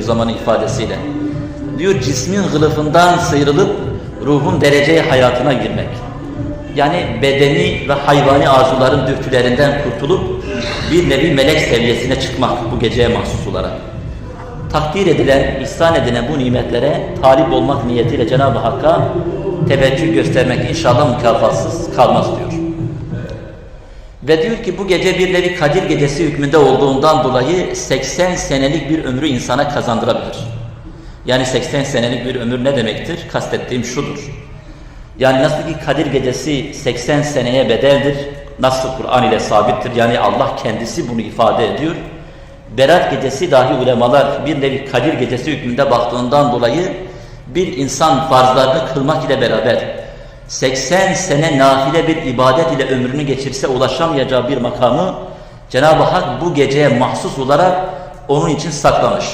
zamanın ifadesiyle. Diyor cismin gılıfından sıyrılıp ruhun dereceye hayatına girmek. Yani bedeni ve hayvani arzuların dürtülerinden kurtulup bir nevi melek seviyesine çıkmak bu geceye mahsus olarak. Takdir edilen, ihsan edilen bu nimetlere talip olmak niyetiyle Cenab-ı Hakk'a teveccüh göstermek inşallah mükafatsız kalmaz diyor. Ve diyor ki bu gece bir nevi Kadir gecesi hükmünde olduğundan dolayı 80 senelik bir ömrü insana kazandırabilir. Yani 80 senelik bir ömür ne demektir? Kastettiğim şudur. Yani nasıl ki Kadir gecesi 80 seneye bedeldir, nasıl Kur'an ile sabittir, yani Allah kendisi bunu ifade ediyor. Berat gecesi dahi ulemalar bir nevi Kadir gecesi hükmünde baktığından dolayı bir insan farzlarını kılmak ile beraber 80 sene nafile bir ibadet ile ömrünü geçirse ulaşamayacağı bir makamı Cenab-ı Hak bu geceye mahsus olarak onun için saklamış.